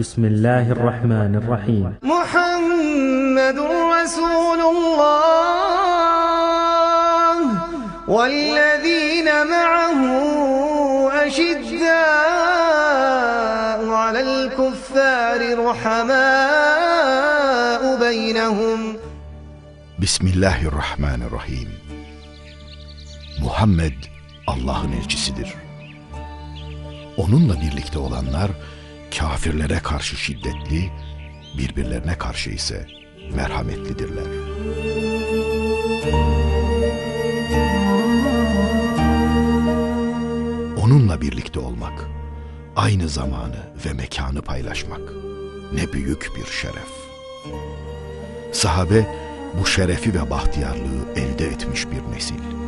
بسم الله الرحمن الرحيم. محمد رسول الله والذين معه أشداء على الكفار رحماء بينهم. بسم الله الرحمن الرحيم. محمد الله نلجسدر onunla birlikte olanlar kafirlere karşı şiddetli, birbirlerine karşı ise merhametlidirler. Onunla birlikte olmak, aynı zamanı ve mekanı paylaşmak ne büyük bir şeref. Sahabe bu şerefi ve bahtiyarlığı elde etmiş bir nesil.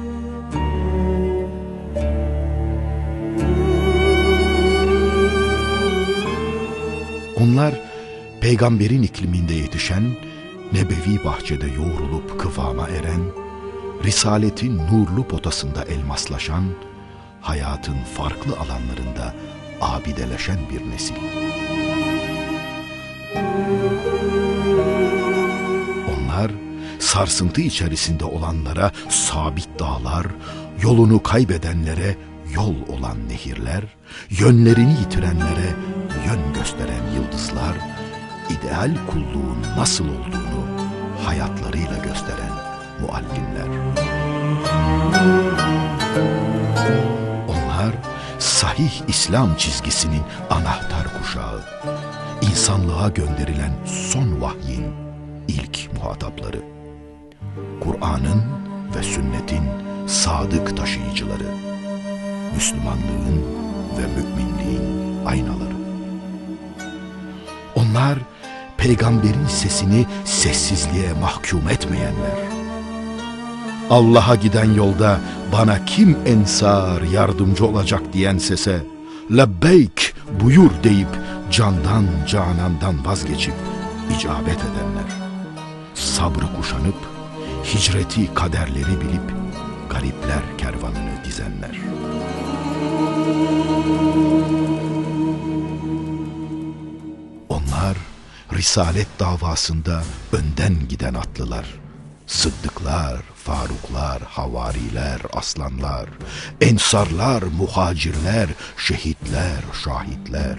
Onlar peygamberin ikliminde yetişen, nebevi bahçede yoğrulup kıvama eren, risaletin nurlu potasında elmaslaşan, hayatın farklı alanlarında abideleşen bir nesil. Onlar sarsıntı içerisinde olanlara sabit dağlar, yolunu kaybedenlere yol olan nehirler, yönlerini yitirenlere yön gösteren yıldızlar, ideal kulluğun nasıl olduğunu hayatlarıyla gösteren muallimler. Onlar sahih İslam çizgisinin anahtar kuşağı, insanlığa gönderilen son vahyin ilk muhatapları. Kur'an'ın ve sünnetin sadık taşıyıcıları. Müslümanlığın ve müminliğin aynaları. Onlar peygamberin sesini sessizliğe mahkum etmeyenler. Allah'a giden yolda bana kim ensar yardımcı olacak diyen sese lebbeyk buyur deyip candan canandan vazgeçip icabet edenler. Sabrı kuşanıp hicreti kaderleri bilip garipler kervanını dizenler. Onlar risalet davasında önden giden atlılar. Sıddıklar, faruklar, havariler, aslanlar, ensarlar, muhacirler, şehitler, şahitler.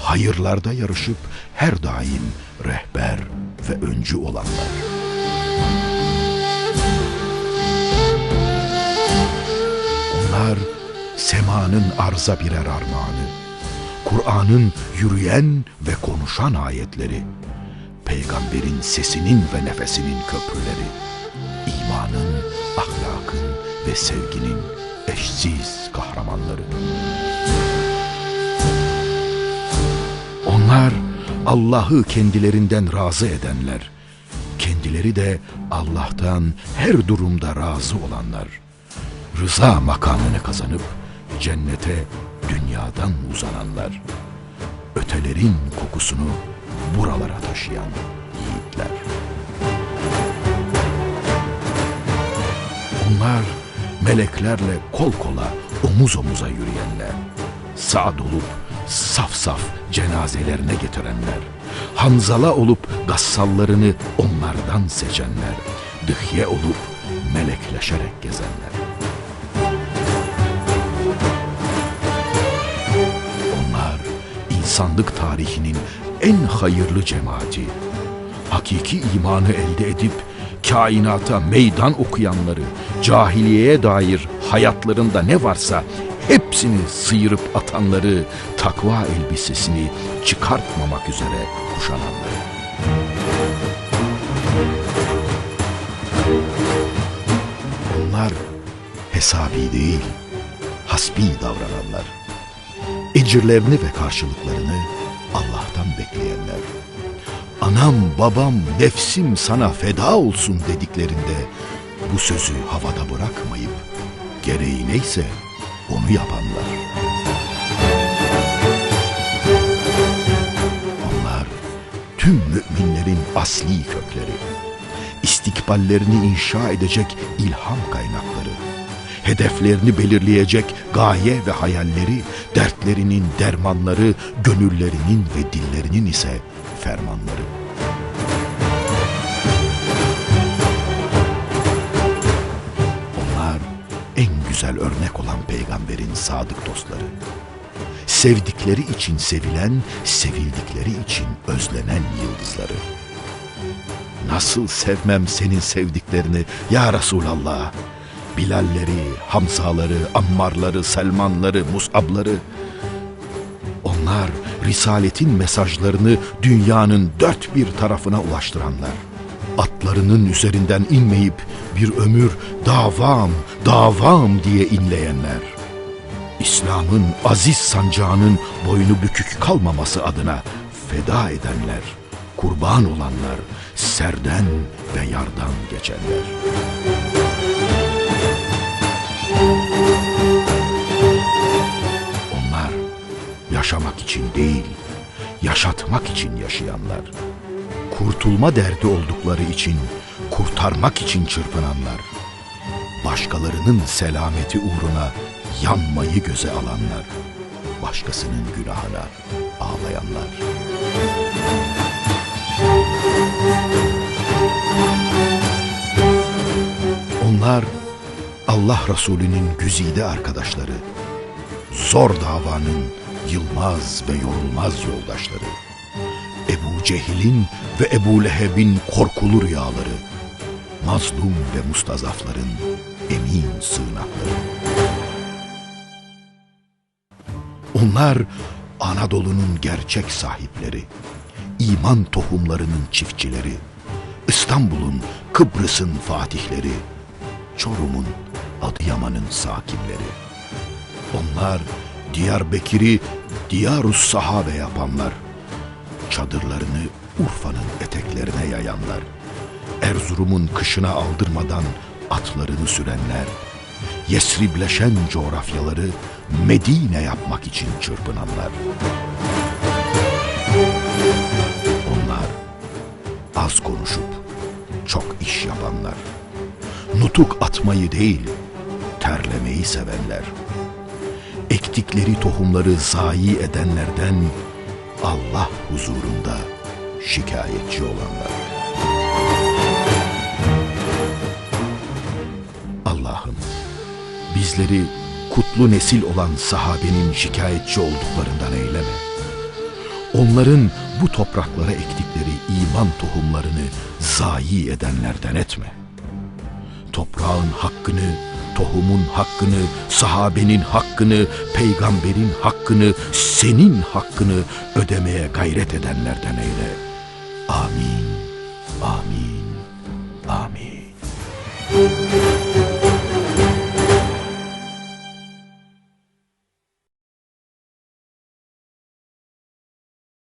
Hayırlarda yarışıp her daim rehber ve öncü olanlar. Semanın arza birer armağanı, Kur'an'ın yürüyen ve konuşan ayetleri, peygamberin sesinin ve nefesinin köprüleri, imanın, ahlakın ve sevginin eşsiz kahramanları. Onlar Allah'ı kendilerinden razı edenler, kendileri de Allah'tan her durumda razı olanlar, rıza makamını kazanıp cennete dünyadan uzananlar, ötelerin kokusunu buralara taşıyan yiğitler. Onlar meleklerle kol kola, omuz omuza yürüyenler, sağ olup saf saf cenazelerine getirenler, Hanzala olup gassallarını onlardan seçenler, dıhye olup melekleşerek gezenler. İnsanlık tarihinin en hayırlı cemaati, hakiki imanı elde edip kainata meydan okuyanları, cahiliyeye dair hayatlarında ne varsa hepsini sıyırıp atanları, takva elbisesini çıkartmamak üzere kuşananları. Onlar hesabi değil, hasbi davrananlar. Ecirlerini ve karşılıklarını Allah'tan bekleyenler. Anam, babam, nefsim sana feda olsun dediklerinde bu sözü havada bırakmayıp gereği neyse onu yapanlar. Onlar tüm müminlerin asli kökleri, istikballerini inşa edecek ilham kaynakları, hedeflerini belirleyecek gaye ve hayalleri, dertlerinin dermanları, gönüllerinin ve dillerinin ise fermanları. Onlar en güzel örnek olan peygamberin sadık dostları. Sevdikleri için sevilen, sevildikleri için özlenen yıldızları. Nasıl sevmem senin sevdiklerini ya Resulallah? Bilalleri, Hamzaları, Ammarları, Selmanları, Musabları. Onlar Risaletin mesajlarını dünyanın dört bir tarafına ulaştıranlar. Atlarının üzerinden inmeyip bir ömür davam, davam diye inleyenler. İslam'ın aziz sancağının boynu bükük kalmaması adına feda edenler, kurban olanlar, serden ve yardan geçenler. Yaşamak için değil, yaşatmak için yaşayanlar. Kurtulma derdi oldukları için, kurtarmak için çırpınanlar. Başkalarının selameti uğruna yanmayı göze alanlar. Başkasının günahına ağlayanlar. Onlar Allah Resulü'nün güzide arkadaşları, zor davanın yılmaz ve yorulmaz yoldaşları, Ebu Cehil'in ve Ebu Leheb'in korkulu rüyaları, mazlum ve mustazafların emin sığınakları. Onlar Anadolu'nun gerçek sahipleri, iman tohumlarının çiftçileri, İstanbul'un, Kıbrıs'ın fatihleri, Çorum'un, Adıyaman'ın sakinleri. Onlar Diyarbekir'i Diyarus Sahabe yapanlar, çadırlarını Urfa'nın eteklerine yayanlar, Erzurum'un kışına aldırmadan atlarını sürenler, Yesribleşen coğrafyaları Medine yapmak için çırpınanlar. Onlar az konuşup çok iş yapanlar. Nutuk atmayı değil, terlemeyi sevenler. Ektikleri tohumları zayi edenlerden Allah huzurunda şikayetçi olanlar. Allah'ım bizleri kutlu nesil olan sahabenin şikayetçi olduklarından eyleme. Onların bu topraklara ektikleri iman tohumlarını zayi edenlerden etme. Toprağın hakkını, tohumun hakkını, sahabenin hakkını, peygamberin hakkını, senin hakkını ödemeye gayret edenlerden eyle. Amin, amin, amin.